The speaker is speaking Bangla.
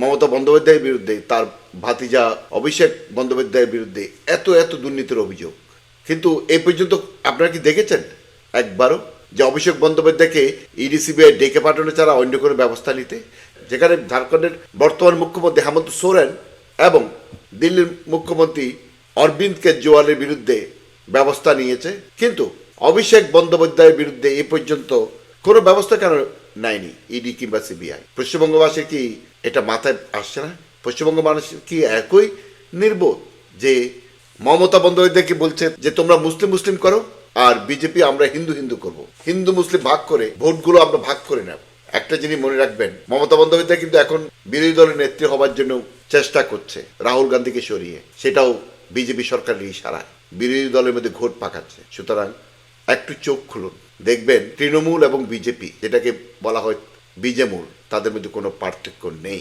মমতা বন্দ্যোপাধ্যায়ের বিরুদ্ধে, তার ভাতিজা অভিষেক বন্দ্যোপাধ্যায়ের বিরুদ্ধে এত এত দুর্নীতির অভিযোগ। কিন্তু এই পর্যন্ত আপনারা কি দেখেছেন একবারও যে অভিষেক বন্দ্যোপাধ্যায়কে ইডিসিবিআই ডেকে পাঠানো ছাড়া অন্য কোনো ব্যবস্থা নিতে? যেখানে ঝাড়খণ্ডের বর্তমান মুখ্যমন্ত্রী হেমন্ত সোরেন এবং দিল্লির মুখ্যমন্ত্রী অরবিন্দ কেজরিওয়ালের বিরুদ্ধে ব্যবস্থা নিয়েছে। কিন্তু অভিষেক বন্দ্যোপাধ্যায়ের বিরুদ্ধে এ পর্যন্ত কোনো ব্যবস্থা কেন নেয়নি ইডি কিংবা সিবিআই পশ্চিমবঙ্গবাসীর কি এটা মাথায় আসছে না? পশ্চিমবঙ্গ মানুষ কি একই নির্বোধ যে মমতা বন্দ্যোপাধ্যায়কে বলছে যে তোমরা মুসলিম মুসলিম করো আর বিজেপি আমরা হিন্দু হিন্দু করব? হিন্দু মুসলিম ভাগ করে ভোটগুলো আমরা ভাগ করে নেব। একটা জিনিস মনে রাখবেন, মমতা বন্দ্যোপাধ্যায় কিন্তু এখন বিরোধী দলের নেত্রী হবার জন্য চেষ্টা করছে রাহুল গান্ধীকে সরিয়ে। সেটাও বিজেপি সরকারের ইশারায়। বিরোধী দলের মধ্যে ঘোট পাকাচ্ছে। সুতরাং একটু চোখ খুলুন। দেখবেন তৃণমূল এবং বিজেপি, যেটাকে বলা হয় বিজেমূল, তাদের মধ্যে কোনো পার্থক্য নেই।